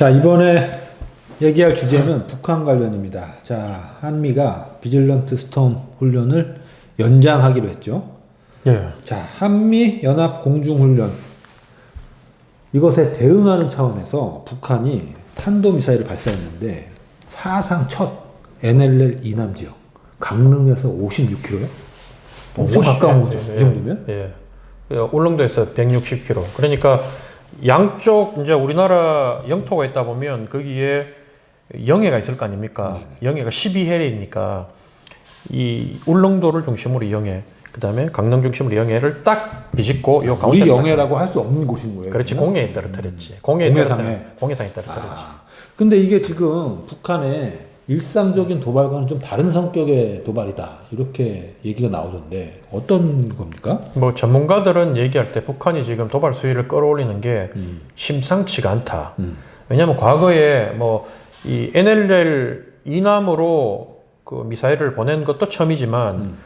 자, 이번에 얘기할 주제는 북한 관련입니다. 자, 한미가 비질런트 스톰 훈련을 연장하기로 했죠. 예. 자, 한미 연합 공중 훈련 이것에 대응하는 차원에서 북한이 탄도 미사일을 발사했는데 사상 첫 NLL 이남 지역 강릉에서 56km요? 엄청 가까운 거죠. 예, 이 정도면? 예. 예, 울릉도에서 160km. 그러니까 양쪽 이제 우리나라 영토가 있다 보면 거기에 영해가 있을 거 아닙니까? 영해가 12해리니까 이 울릉도를 중심으로 영해, 그다음에 강릉 중심으로 영해를 딱 비집고 요 가운데 우리 영해라고 할 수 없는 곳인 거예요. 그렇지 그러면? 공해에 떨어뜨렸지. 공해에 공해상에. 떨어뜨려 공해상에 떨어뜨렸지. 아, 근데 이게 지금 북한의 일상적인 도발과는 좀 다른 성격의 도발이다. 이렇게 얘기가 나오던데 어떤 겁니까? 뭐 전문가들은 얘기할 때 북한이 지금 도발 수위를 끌어올리는 게 음. 심상치가 않다. 음. 왜냐하면 과거에 뭐 이 NLL 이남으로 그 미사일을 보낸 것도 처음이지만 음.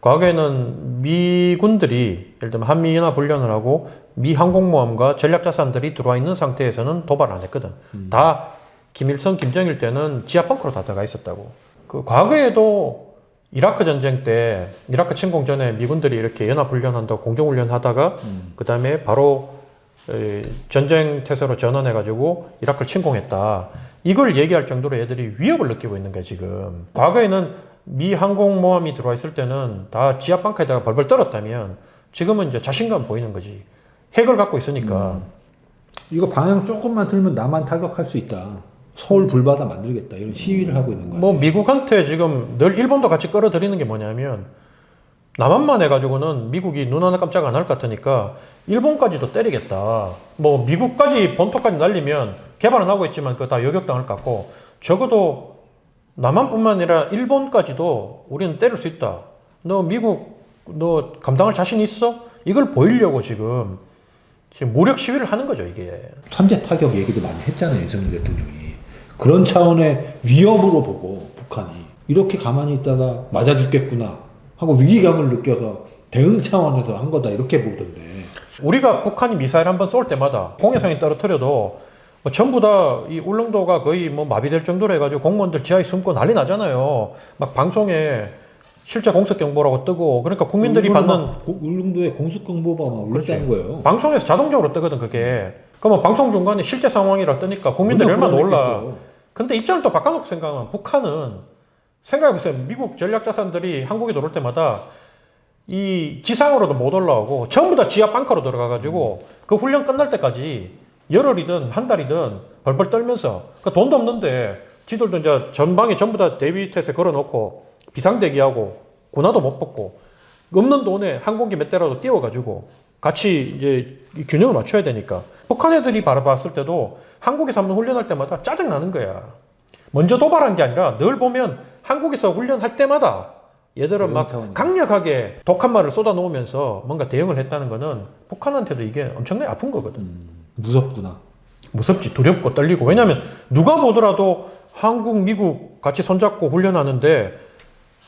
과거에는 미군들이 예를 들면 한미 연합 훈련을 하고 미 항공모함과 전략 자산들이 들어와 있는 상태에서는 도발을 안 했거든. 음. 다 김일성, 김정일 때는 지하 벙커로 다 들어가 있었다고. 그 과거에도 이라크 전쟁 때 이라크 침공 전에 미군들이 이렇게 연합 훈련한다고 공중 훈련하다가 음. 그 다음에 바로 에, 전쟁 태세로 전환해 가지고 이라크를 침공했다. 이걸 얘기할 정도로 애들이 위협을 느끼고 있는 거야 지금. 과거에는 미 항공모함이 들어와 있을 때는 다 지하 벙커에다가 벌벌 떨었다면 지금은 이제 자신감 보이는 거지. 핵을 갖고 있으니까. 이거 방향 조금만 틀면 나만 타격할 수 있다. 서울 불바다 만들겠다. 이런 시위를 하고 있는 거예요. 뭐 미국한테 지금 늘 일본도 같이 끌어들이는 게 뭐냐면 남한만 해가지고는 미국이 눈 하나 깜짝 안 할 것 같으니까 일본까지도 때리겠다. 뭐 미국까지 본토까지 날리면 개발은 하고 있지만 그거 다 요격당할 것 같고 적어도 남한뿐만 아니라 일본까지도 우리는 때릴 수 있다. 너 미국 너 감당할 자신 있어? 이걸 보이려고 지금 지금 무력 시위를 하는 거죠 이게. 선제 타격 얘기도 많이 했잖아요. 윤석열 대통령이. 그런 차원의 위협으로 보고 북한이 이렇게 가만히 있다가 맞아 죽겠구나 하고 위기감을 느껴서 대응 차원에서 한 거다 이렇게 보던데. 우리가 북한이 미사일 한 번 쏠 때마다 공해상에 떨어뜨려도 뭐 전부 다 이 울릉도가 거의 뭐 마비될 정도로 해가지고 공무원들 지하에 숨고 난리 나잖아요. 막 방송에 실제 공습 경보라고 뜨고 그러니까 국민들이 받는 막 고- 울릉도에 공습 경보가 막 올렸다는 거예요. 방송에서 자동적으로 뜨거든 그게. 그러면 방송 중간에 실제 상황이라 뜨니까 국민들이 얼마나 놀라. 근데 입장을 또 바꿔놓고 생각하면 북한은 생각해보세요. 미국 전략 자산들이 한국에 들어올 때마다 이 지상으로도 못 올라오고 전부 다 지하 방커로 들어가가지고 그 훈련 끝날 때까지 열흘이든 한 달이든 벌벌 떨면서 그 돈도 없는데 지들도 이제 전방에 전부 다 데이비트에서 걸어놓고 비상대기하고 군화도 못 벗고 없는 돈에 항공기 몇 대라도 띄워가지고 같이 이제 이 균형을 맞춰야 되니까 북한 애들이 바라봤을 때도 한국에서 한번 훈련할 때마다 짜증 나는 거야. 먼저 도발한 게 아니라 늘 보면 한국에서 훈련할 때마다 얘들은 막 차원이죠. 강력하게 독한 말을 쏟아 놓으면서 뭔가 대응을 했다는 거는 북한한테도 이게 엄청나게 아픈 거거든. 무섭구나. 무섭지, 두렵고 떨리고. 왜냐하면 누가 보더라도 한국, 미국 같이 손잡고 훈련하는데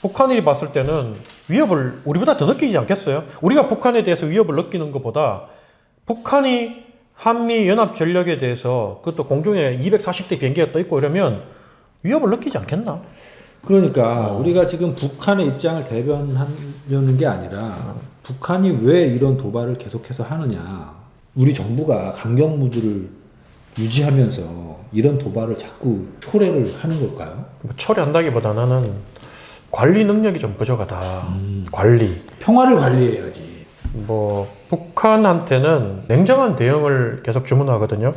북한이 봤을 때는 위협을 우리보다 더 느끼지 않겠어요? 우리가 북한에 대해서 위협을 느끼는 것보다 북한이 한미 연합 전력에 대해서 그것도 공중에 240대 비행기가 떠 있고 이러면 위협을 느끼지 않겠나? 그러니까 어. 우리가 지금 북한의 입장을 대변하려는 게 아니라 북한이 왜 이런 도발을 계속해서 하느냐. 우리 정부가 강경 무드를 유지하면서 이런 도발을 자꾸 초래를 하는 걸까요? 뭐 처리한다기보다는 관리 능력이 좀 부족하다. 관리. 평화를 관리해야지. 뭐 북한한테는 냉정한 대응을 계속 주문하거든요.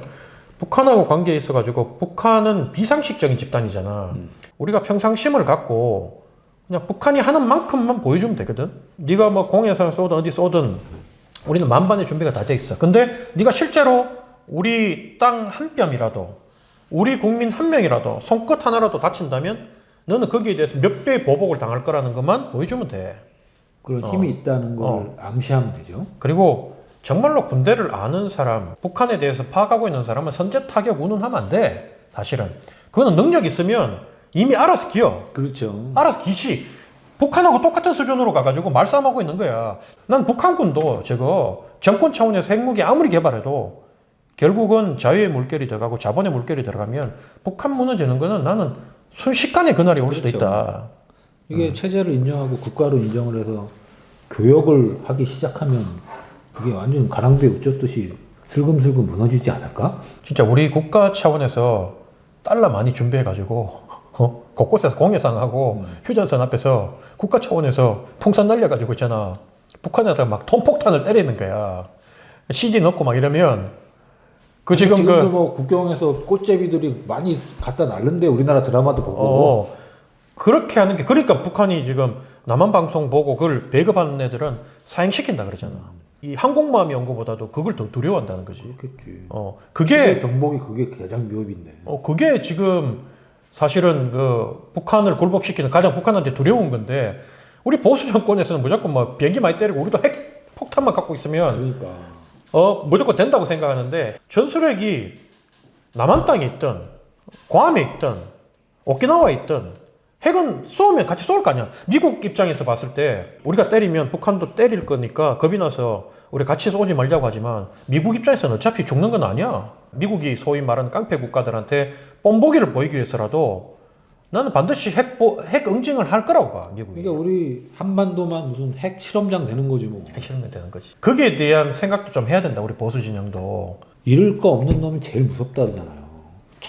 북한하고 관계에 있어가지고 북한은 비상식적인 집단이잖아. 우리가 평상심을 갖고 그냥 북한이 하는 만큼만 보여주면 되거든. 네가 뭐 공해상 쏘든 어디 쏘든 우리는 만반의 준비가 다 돼 있어. 근데 네가 실제로 우리 땅 한 뼘이라도 우리 국민 한 명이라도 손끝 하나라도 다친다면 너는 거기에 대해서 몇 배의 보복을 당할 거라는 것만 보여주면 돼. 그런 어. 힘이 있다는 걸 어. 암시하면 되죠. 그리고 정말로 군대를 아는 사람, 북한에 대해서 파악하고 있는 사람은 선제 타격 운운하면 안 돼. 사실은. 그거는 능력 있으면 이미 알아서 기어. 그렇죠. 알아서 기시. 북한하고 똑같은 수준으로 가가지고 말싸움하고 있는 거야. 난 북한군도 저거 정권 차원에서 핵무기 아무리 개발해도 결국은 자유의 물결이 들어가고 자본의 물결이 들어가면 북한 무너지는 거는 나는 순식간에 그날이 올 수도 그렇죠. 있다. 이게 체제를 인정하고 국가로 인정을 해서 교역을 하기 시작하면 이게 완전 가랑비에 웃졌듯이 슬금슬금 무너지지 않을까? 진짜 우리 국가 차원에서 달러 많이 준비해가지고 어? 곳곳에서 공해상하고 휴전선 앞에서 국가 차원에서 풍선 날려가지고 있잖아. 북한에다 막 통폭탄을 때리는 거야. CD 넣고 막 이러면 그 지금 지금도 그뭐 국경에서 꽃제비들이 많이 갖다 날른데 우리나라 드라마도 보고 어, 그렇게 하는 게 그러니까 북한이 지금 남한 방송 보고 그걸 배급하는 애들은 사행시킨다 그러잖아. 이 항공모함이 온 것보다도 그걸 더 두려워한다는 거지. 그렇겠지. 어, 그게 정복이 그게 가장 위협인데. 어, 그게 지금 사실은 그 북한을 굴복시키는 가장 북한한테 두려운 건데 우리 보수 정권에서는 무조건 뭐 비행기 많이 때리고 우리도 핵 폭탄만 갖고 있으면 그러니까 어 무조건 된다고 생각하는데 전술핵이 남한 땅에 있든 괌에 있든 오키나와에 있든 핵은 쏘면 같이 쏠 거 아니야. 미국 입장에서 봤을 때 우리가 때리면 북한도 때릴 거니까 겁이 나서 우리 같이 쏘지 말자고 하지만 미국 입장에서는 어차피 죽는 건 아니야. 미국이 소위 말하는 깡패 국가들한테 뽐보기를 보이기 위해서라도 나는 반드시 핵, 보- 핵 응징을 할 거라고 봐, 미국이. 그러니까 우리 한반도만 무슨 핵 실험장 되는 거지 뭐. 핵 실험이 되는 거지. 거기에 대한 생각도 좀 해야 된다, 우리 보수 진영도. 잃을 거 없는 놈이 제일 무섭다 그러잖아요.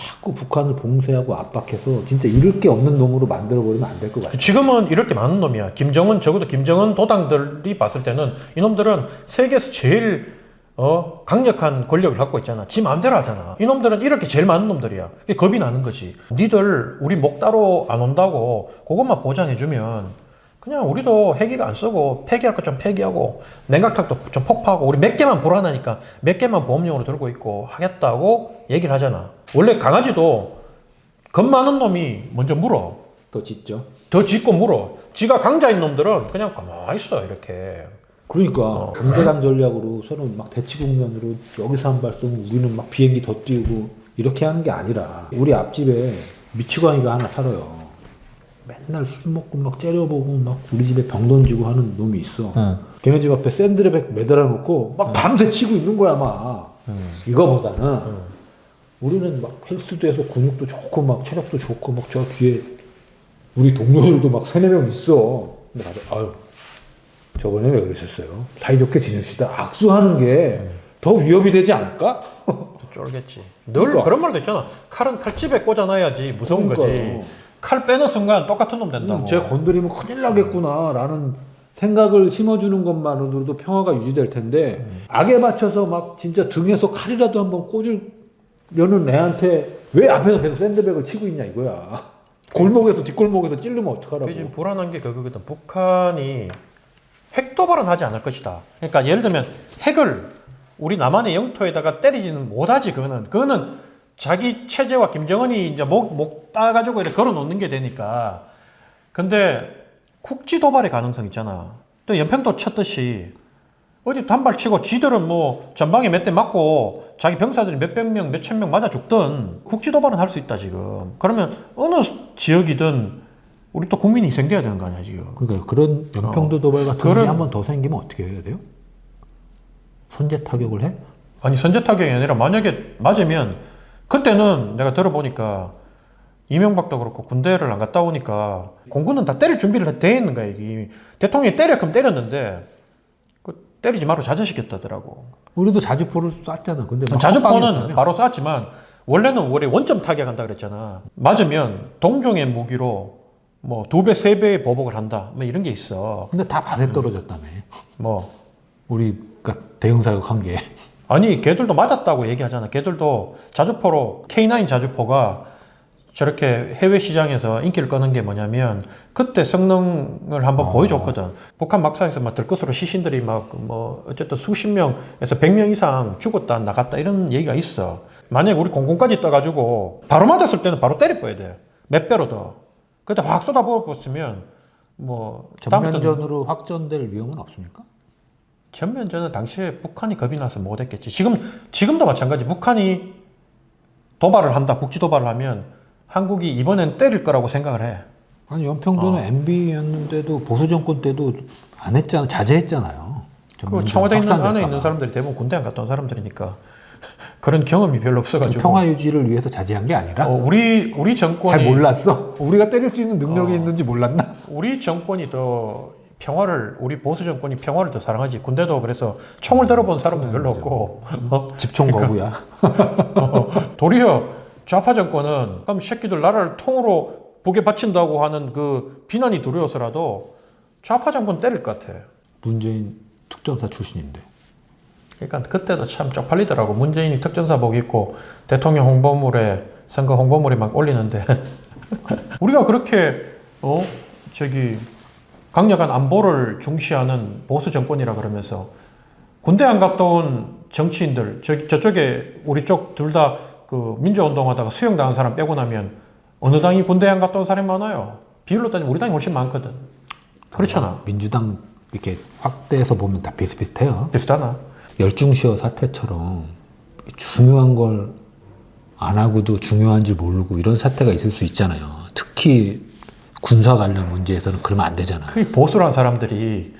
자꾸 북한을 봉쇄하고 압박해서 진짜 잃을 게 없는 놈으로 만들어 버리면 안 될 것 같아요. 지금은 이럴 게 많은 놈이야. 김정은 적어도 김정은 도당들이 봤을 때는 이놈들은 세계에서 제일 어 강력한 권력을 갖고 있잖아. 지 마음대로 하잖아. 이놈들은 이렇게 제일 많은 놈들이야. 겁이 나는 거지. 니들 우리 목 따로 안 온다고 그것만 보장해주면 그냥 우리도 핵이가 안 쓰고 폐기할 거좀 폐기하고 냉각탑도 좀 폭파하고 우리 몇 개만 불안하니까 몇 개만 보험용으로 들고 있고 하겠다고 얘기를 하잖아. 원래 강아지도 겁 많은 놈이 먼저 물어. 더 짓죠. 더 짖고 물어. 지가 강자인 놈들은 그냥 가만히 있어, 이렇게. 그러니까 강대강 전략으로 서로 막 대치 국면으로 여기서 한 발 쏘면 우리는 막 비행기 더 띄우고 이렇게 하는 게 아니라 우리 앞집에 미치광이가 하나 살아요. 맨날 술 먹고 막 째려보고 막 우리 집에 병 던지고 하는 놈이 있어. 걔네 집 앞에 샌드백 매달아 놓고 막 밤새 치고 있는 거야 막. 이거보다는 우리는 막 헬스도 해서 근육도 좋고 막 체력도 좋고 막 저 뒤에 우리 동료들도 막 세네 명 있어. 근데 가서 아유 저번에 왜 그러셨어요? 사이좋게 지냅시다. 악수하는 게 더 위협이 되지 않을까? 쫄겠지. 늘 그러니까. 그런 말도 있잖아. 칼은 칼집에 꽂아놔야지 무서운 그러니까요. 거지. 칼 빼는 순간 똑같은 놈 된다고. 음, 제가 건드리면 큰일 나겠구나라는 생각을 심어주는 것만으로도 평화가 유지될 텐데 악에 맞춰서 막 진짜 등에서 칼이라도 한번 꽂으 려는 애한테 왜 앞에서 계속 샌드백을 치고 있냐 이거야. 골목에서 뒷골목에서 찌르면 어떡하라고. 지금 불안한 게 그거거든. 북한이 핵 도발은 하지 않을 것이다. 그러니까 예를 들면 핵을 우리 남한의 영토에다가 때리지는 못하지. 그거는 그거는 자기 체제와 김정은이 이제 목, 목 따가지고 이렇게 걸어 놓는 게 되니까. 근데 국지 도발의 가능성 있잖아. 또 연평도 쳤듯이 어디 단발 치고 지들은 뭐 전방에 몇 대 맞고 자기 병사들이 몇백 명, 몇천 명 맞아 죽든 국지 도발은 할 수 있다 지금. 그러면 어느 지역이든 우리 또 국민이 희생돼야 되는 거 아니야 지금. 그러니까 그런 연평도 도발 같은 그런- 게 한 번 더 생기면 어떻게 해야 돼요? 선제 타격을 해? 아니 선제 타격이 아니라 만약에 맞으면 그때는 내가 들어보니까 이명박도 그렇고 군대를 안 갔다 오니까 공군은 다 때릴 준비를 돼 있는 거야 이게 대통령이 때려 그럼 때렸는데 그 때리지 말고 자제시켰다더라고 우리도 자주포를 쐈잖아. 근데 막 자주포는. 바로 쐈지만 원래는 원래 원점 타격한다 그랬잖아 맞으면 동종의 무기로 뭐 두 배 세 배의 보복을 한다 뭐 이런 게 있어 근데 다 밭에 떨어졌다며. 뭐 우리가 대응 사격한 게. 아니 걔들도 맞았다고 얘기하잖아. 걔들도 자주포로 K9 자주포가 저렇게 해외 시장에서 인기를 끄는 게 뭐냐면 그때 성능을 한번 보여줬거든. 북한 막사에서 막 들것으로 시신들이 막 뭐 어쨌든 수십 명에서 백 명 이상 죽었다 나갔다 이런 얘기가 있어. 만약 우리 공군까지 떠가지고 바로 맞았을 때는 바로 때려버야 돼. 몇 배로 더. 그때 확 쏟아부었으면 뭐 전면전으로 확전될 위험은 없습니까? 전면전은 당시에 북한이 겁이 나서 못했겠지. 지금 지금도 마찬가지. 북한이 도발을 한다, 국지 도발을 하면 한국이 이번엔 때릴 거라고 생각을 해. 아니 연평도는 MB였는데도 보수 정권 때도 안 했잖아. 자제했잖아요. 그 청와대 있는 안에 봐. 있는 사람들이 대부분 군대 안온 사람들이니까 그런 경험이 별로 없어가지고 평화 유지를 위해서 자제한 게 아니라 어, 우리 우리 정권이 잘 몰랐어. 우리가 때릴 수 있는 능력이 어. 있는지 몰랐나? 우리 정권이 더 평화를 우리 보수 정권이 평화를 더 사랑하지 군대도 그래서 총을 들어본 사람도 별로 없고 어? 집총 거부야. 어, 도리어 좌파 정권은 그럼 새끼들 나라를 통으로 북에 바친다고 하는 그 비난이 두려워서라도 좌파 정권 때릴 것 같아. 문재인 특전사 출신인데. 그러니까 그때도 참 쪽팔리더라고. 문재인이 특전사복 입고 대통령 홍보물에 선거 홍보물에 막 올리는데 우리가 그렇게 어 저기 강력한 안보를 중시하는 보수 정권이라 그러면서 군대 안 갔다 온 정치인들 저, 저쪽에 우리 쪽 둘 다 그 민주운동하다가 수용당한 사람 빼고 나면 어느 당이 군대 안 갔다 온 사람이 많아요. 비율로 따지면 우리 당이 훨씬 많거든. 그렇잖아. 민주당 이렇게 확대해서 보면 다 비슷비슷해요. 비슷하나? 열중시어 사태처럼 중요한 걸 안 하고도 중요한 줄 모르고 이런 사태가 있을 수 있잖아요. 특히 군사 관련 문제에서는 그러면 안 되잖아. 그 보수란 사람들이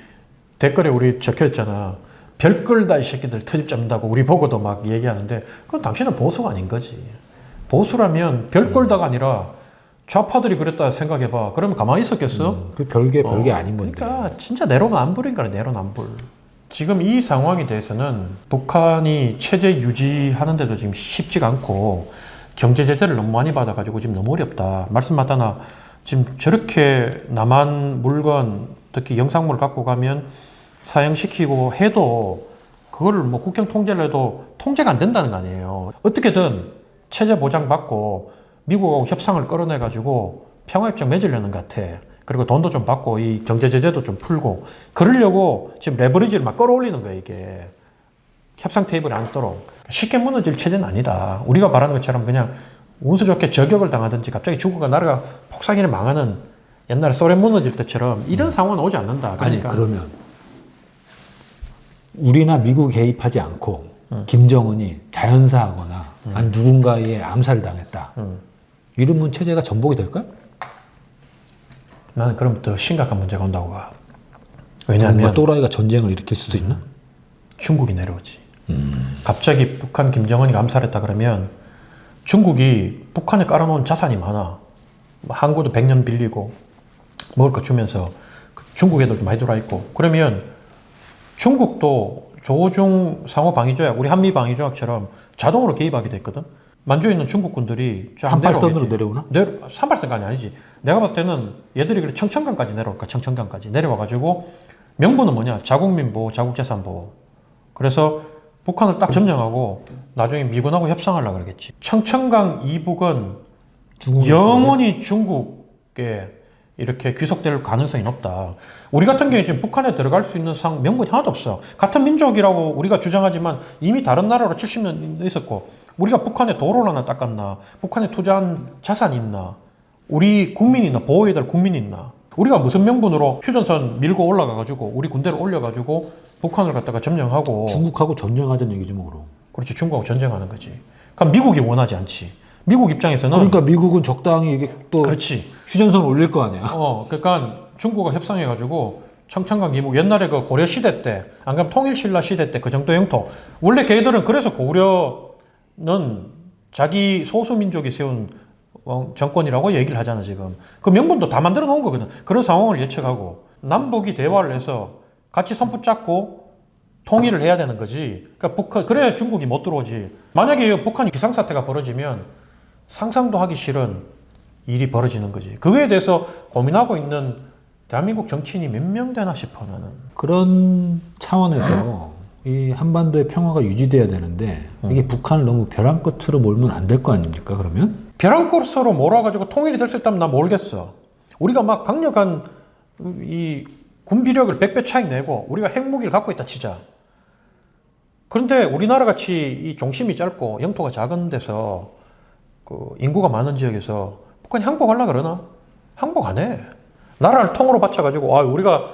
댓글에 우리 적혀 있잖아. 별 끌다 이 새끼들 트집 잡는다고 우리 보고도 막 얘기하는데 그건 당신은 보수가 아닌 거지. 보수라면 별 끌다가 아니라 좌파들이 그랬다 생각해봐. 그러면 가만히 있었겠어? 그 별게 별게 어, 아닌 건데. 그러니까 진짜 내로남불인 거야 내로남불. 지금 이 상황에 대해서는 북한이 체제 유지하는데도 지금 쉽지가 않고 경제 제재를 너무 많이 받아가지고 지금 너무 어렵다. 말씀 맞다나 지금 저렇게 남한 물건 특히 영상물 갖고 가면 사용시키고 해도 그거를 뭐 국경 통제를 해도 통제가 안 된다는 거 아니에요. 어떻게든 체제 보장 받고 미국하고 협상을 끌어내가지고 평화협정 맺으려는 것 같아. 그리고 돈도 좀 받고 이 경제 제재도 좀 풀고 그러려고 지금 레버리지를 막 끌어올리는 거야 이게 협상 테이블에 앉도록 쉽게 무너질 체제는 아니다. 우리가 바라는 것처럼 그냥 운수 좋게 저격을 당하든지 갑자기 중국과 나라가 폭삭이를 망하는 옛날에 소련 무너질 때처럼 이런 상황은 오지 않는다. 그러니까 아니 그러면 우리나 미국 개입하지 않고 김정은이 자연사하거나 아니 누군가에 암살을 당했다. 음. 이러면 체제가 전복이 될까? 나는 그럼 더 심각한 문제가 온다고 봐. 왜냐하면 또라이가 전쟁을 일으킬 수도 있나? 중국이 내려오지. 갑자기 북한 김정은이 암살했다 그러면 중국이 북한에 깔아놓은 자산이 많아. 뭐 항구도 100년 빌리고 먹을 거 주면서 그 중국 애들도 많이 들어와 있고 그러면 중국도 조중 상호 방위조약, 우리 한미 방위조약처럼 자동으로 개입하게 됐거든. 만주에 있는 중국 군들이 쫙 삼팔선으로 내려오겠지. 내려오나? 내려, 삼팔선까지 아니지. 내가 봤을 때는 얘들이 그래 청천강까지 내려올까, 청천강까지 내려와가지고 명분은 뭐냐? 자국민 보호, 자국재산 보호. 그래서 북한을 딱 점령하고 나중에 미군하고 협상하려고 그러겠지. 청천강 이북은 영원히 중국에 이렇게 귀속될 가능성이 높다. 우리 같은 경우에 지금 북한에 들어갈 수 있는 상 명분이 하나도 없어. 같은 민족이라고 우리가 주장하지만 이미 다른 나라로 70년 있었고 우리가 북한에 도로를 하나 닦았나? 북한에 투자한 자산이 있나? 우리 국민이 있나? 보호해야 될 국민이 있나? 우리가 무슨 명분으로 휴전선 밀고 올라가가지고 우리 군대를 올려가지고 북한을 갖다가 점령하고 중국하고 전쟁하자는 얘기지 뭐 그럼. 그렇지 중국하고 전쟁하는 거지. 그럼 미국이 원하지 않지. 미국 입장에서는 그러니까 미국은 적당히 이게 또 그렇지. 휴전선 올릴 거 아니야. 어, 그러니까 중국과 협상해가지고 청천강 이북 옛날에 그 고려 시대 때, 안 그러면 통일신라 시대 때 그 정도 영토. 원래 걔들은 그래서 고려는 자기 소수 민족이 세운 어, 정권이라고 얘기를 하잖아 지금. 그 명분도 다 만들어 놓은 거거든. 그런 상황을 예측하고 남북이 대화를 해서 같이 손붙 잡고 통일을 해야 되는 거지. 그러니까 북한 그래 중국이 못 들어오지. 만약에 북한이 비상사태가 벌어지면 상상도 하기 싫은 일이 벌어지는 거지. 그거에 대해서 고민하고 있는 대한민국 정치인이 몇 명 되나 싶어 나는. 그런 차원에서 이 한반도의 평화가 유지돼야 되는데 이게 북한을 너무 벼랑 끝으로 몰면 안 될 거 아닙니까? 그러면 벼랑 끝으로 몰아가지고 통일이 될 수 있다면 나 모르겠어. 우리가 막 강력한 이 군비력을 100배 차이 내고 우리가 핵무기를 갖고 있다 치자. 그런데 우리나라 같이 이 종심이 짧고 영토가 작은 데서 그 인구가 많은 지역에서 북한이 항복하려 그러나? 항복 안 해. 나라를 통으로 바쳐가지고 아 우리가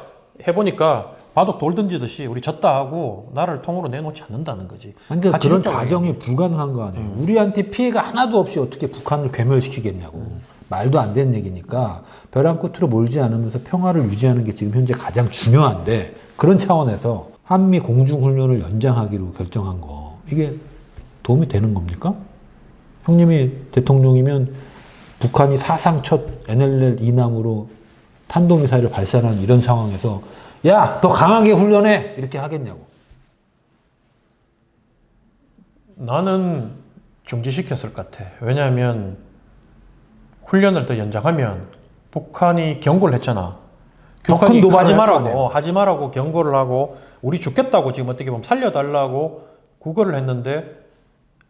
해보니까 바둑 돌 던지듯이 우리 졌다 하고 나라를 통으로 내놓지 않는다는 거지. 근데 같이 그런 가정이 불가능한 거 아니에요. 우리한테 피해가 하나도 없이 어떻게 북한을 괴멸시키겠냐고. 말도 안 되는 얘기니까 벼랑 끝으로 몰지 않으면서 평화를 유지하는 게 지금 현재 가장 중요한데 그런 차원에서 한미 공중훈련을 연장하기로 결정한 거 이게 도움이 되는 겁니까? 형님이 대통령이면 북한이 사상 첫 NLL 이남으로 탄도미사일을 발사한 이런 상황에서 야, 더 강하게 훈련해! 이렇게 하겠냐고. 나는 중지시켰을 것 같아. 왜냐하면 훈련을 더 연장하면 북한이 경고를 했잖아. 더 북한이 큰 도발을 하지 할거 말라고. 어, 하지 말라고 경고를 하고 우리 죽겠다고 지금 어떻게 보면 살려달라고 구걸을 했는데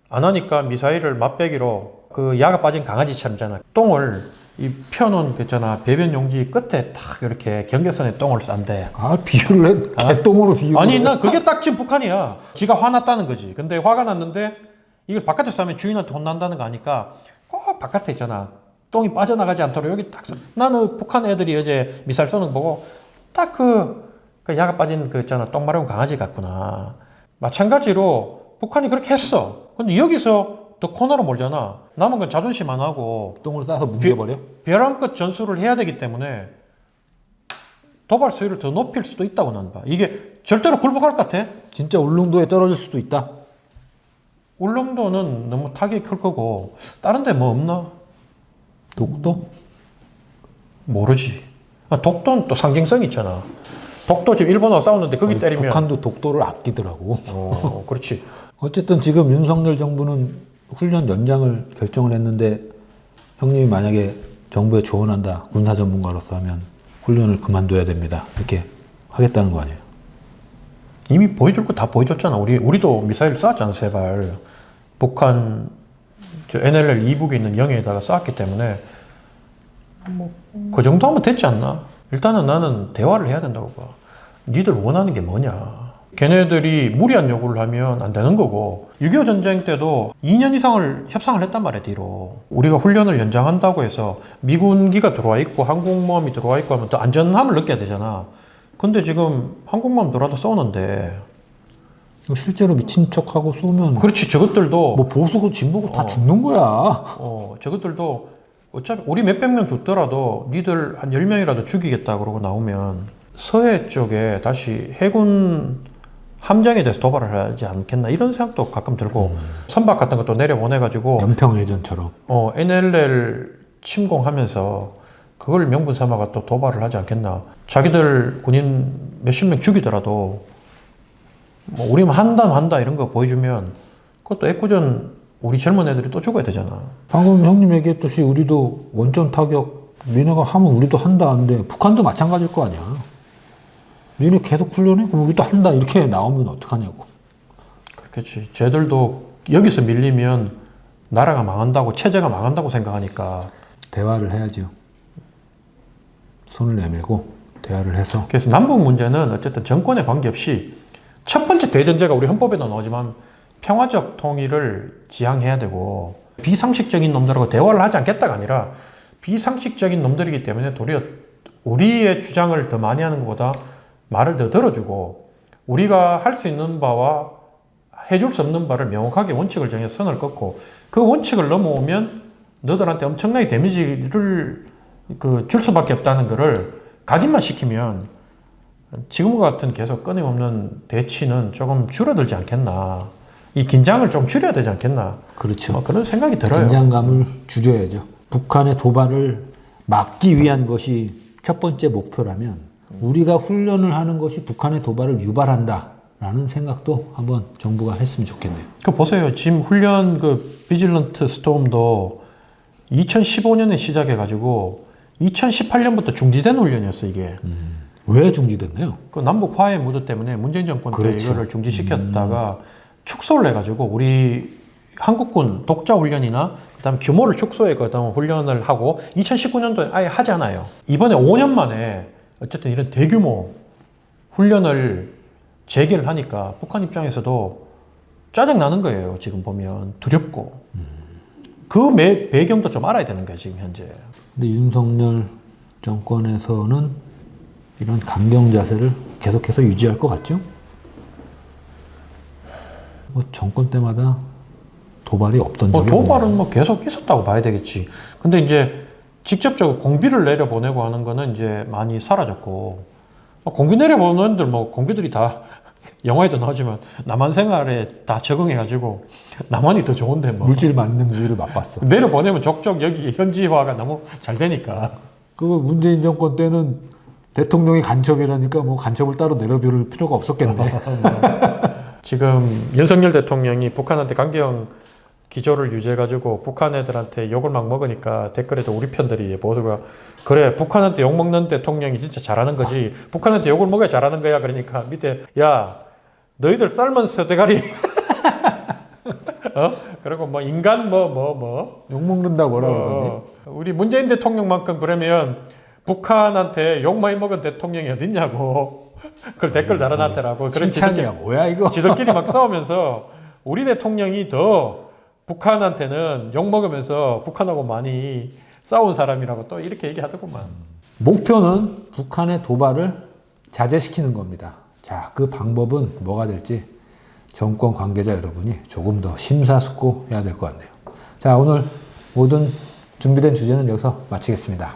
안 하니까 미사일을 맛배기로 그 야가 빠진 강아지처럼잖아. 똥을 이 펴놓은 그 있잖아 배변 용지 끝에 딱 이렇게 경계선에 똥을 싼대. 아, 비유를 해. 개똥으로 비유. 아니 나 그게 딱 지금 북한이야. 지가 화났다는 거지. 근데 화가 났는데 이걸 바깥에서 하면 주인한테 혼난다는 거 아니까 꼭 바깥에 있잖아. 똥이 빠져나가지 않도록 여기 딱 써. 나는 북한 애들이 어제 미사일 쏘는 거 보고 딱그 그 야가 빠진 그 있잖아 똥 마려운 강아지 같구나. 마찬가지로 북한이 그렇게 했어. 근데 여기서 더 코너로 몰잖아. 남은 건 자존심 안 하고 똥을 싸서 뭉개버려? 벼랑 끝 전술을 해야 되기 때문에 도발 수위를 더 높일 수도 있다고 난 봐. 이게 절대로 굴복할 것 같아. 진짜 울릉도에 떨어질 수도 있다. 울릉도는 너무 타격이 클 거고 다른 데 뭐 없나? 독도? 모르지. 아, 독도는 또 상징성이 있잖아. 독도 지금 일본하고 싸우는데 거기 아니, 때리면 북한도 독도를 아끼더라고. 어, 그렇지. 어쨌든 지금 윤석열 정부는 훈련 연장을 결정을 했는데 형님이 만약에 정부에 조언한다 군사 전문가로서 하면 훈련을 그만둬야 됩니다 이렇게 하겠다는 거 아니에요? 이미 보여줄 거 다 보여줬잖아. 우리 우리도 미사일 쐈잖아, 세 발. 북한 저 NLL 이북에 있는 영해에다가 쐈기 때문에 뭐 그 정도 하면 됐지 않나? 일단은 나는 대화를 해야 된다고 봐. 니들 원하는 게 뭐냐? 걔네들이 무리한 요구를 하면 안 되는 거고 6.25 전쟁 때도 2년 이상을 협상을 했단 말이야 뒤로. 우리가 훈련을 연장한다고 해서 미군기가 들어와 있고 항공모함이 들어와 있고 하면 더 안전함을 느껴야 되잖아. 근데 지금 항공모함 들어와도 쏘는데. 실제로 미친 척하고 쏘면 그렇지 저것들도. 뭐 보수고 진보고 다 어. 죽는 거야. 어, 저것들도 어차피 우리 몇백 명 죽더라도 니들 한 10명이라도 죽이겠다 그러고 나오면 서해 쪽에 다시 해군 함정에 대해서 도발을 하지 않겠나 이런 생각도 가끔 들고 선박 같은 것도 내려보내가지고 연평 해전처럼. 어, NLL 침공하면서 그걸 명분 삼아가 또 도발을 하지 않겠나. 자기들 군인 몇십 명 죽이더라도 뭐 우리만 한다 한다 이런 거 보여주면 그것도 애꿎은 우리 젊은 애들이 또 죽어야 되잖아. 방금 형님 얘기했듯이 우리도 원점 타격 니네가 하면 우리도 한다 하는데 북한도 마찬가지일 거 아니야 니네 계속 훈련해? 그럼 우리도 한다. 이렇게 나오면 어떡하냐고. 그렇겠지. 쟤들도 여기서 밀리면 나라가 망한다고 체제가 망한다고 생각하니까. 대화를 해야죠. 손을 내밀고 대화를 해서. 그래서 남북 문제는 어쨌든 정권에 관계없이 첫 번째 대전제가 우리 헌법에도 나오지만 평화적 통일을 지향해야 되고 비상식적인 놈들하고 대화를 하지 않겠다가 아니라 비상식적인 놈들이기 때문에 도리어 우리의 주장을 더 많이 하는 것보다 말을 더 들어주고 우리가 할 수 있는 바와 해줄 수 없는 바를 명확하게 원칙을 정해서 선을 긋고 그 원칙을 넘어오면 너들한테 엄청나게 데미지를 그 줄 수밖에 없다는 것을 각인만 시키면 지금과 같은 계속 끊임없는 대치는 조금 줄어들지 않겠나. 이 긴장을 좀 줄여야 되지 않겠나. 그렇죠 뭐 그런 생각이 들어요. 긴장감을 줄여야죠. 북한의 도발을 막기 위한 것이 첫 번째 목표라면 우리가 훈련을 하는 것이 북한의 도발을 유발한다라는 생각도 한번 정부가 했으면 좋겠네요. 그 보세요. 지금 훈련 그 비질런트 스톰도 2015년에 시작해가지고 2018년부터 중지된 훈련이었어 이게. 왜 중지됐나요? 그 남북 화해 무드 때문에 문재인 정권 때 그렇죠. 이거를 중지시켰다가 축소를 해가지고 우리 한국군 독자 훈련이나 그다음 규모를 축소해 그다음 훈련을 하고 2019년도에 아예 하지 않아요. 이번에 5년 만에 어쨌든 이런 대규모 훈련을 재개를 하니까 북한 입장에서도 짜증 나는 거예요. 지금 보면 두렵고 그 매- 배경도 좀 알아야 되는 거예요. 지금 현재. 근데 윤석열 정권에서는 이런 강경 자세를 계속해서 유지할 것 같죠? 뭐 정권 때마다 도발이 없던 뭐 적이 도발은 뭐 계속 있었다고 봐야 되겠지. 근데 이제 직접적으로 공비를 내려보내고 하는 거는 이제 많이 사라졌고 뭐 공비 내려보내는 들 뭐 공비들이 다 영화에도 나오지만 남한 생활에 다 적응해가지고 남한이 더 좋은데 뭐 물질 맞는 물질을 맛봤어. 내려 보내면 족족 여기 현지화가 너무 잘 되니까 그 문재인 정권 때는 대통령이 간첩이라니까 뭐 간첩을 따로 내려볼 필요가 없었겠네. 지금 윤석열 대통령이 북한한테 강경 기조를 유지해가지고 북한 애들한테 욕을 막 먹으니까 댓글에도 우리 편들이 모두가 그래 북한한테 욕 먹는 대통령이 진짜 잘하는 거지. 북한한테 욕을 먹어야 잘하는 거야. 그러니까 밑에 야 너희들 삶은 새대가리. 어? 그리고 뭐 인간 뭐 뭐 뭐. 욕 먹는다 뭐라 그러더니. 어, 우리 문재인 대통령만큼 그러면 북한한테 욕 많이 먹은 대통령이 어딨냐고. 그걸 댓글 달아놨더라고. 칭찬이야. 뭐야 이거. 지들끼리 막 싸우면서 우리 대통령이 더 북한한테는 욕 먹으면서 북한하고 많이 싸운 사람이라고 또 이렇게 얘기하더구만. 목표는 북한의 도발을 자제시키는 겁니다. 자, 그 방법은 뭐가 될지 정권 관계자 여러분이 조금 더 심사숙고해야 될 것 같네요. 자, 오늘 모든 준비된 주제는 여기서 마치겠습니다.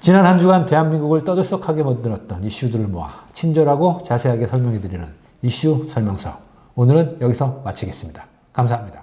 지난 한 주간 대한민국을 떠들썩하게 만들었던 이슈들을 모아 친절하고 자세하게 설명해 드리는 이슈 설명서. 오늘은 여기서 마치겠습니다. 감사합니다.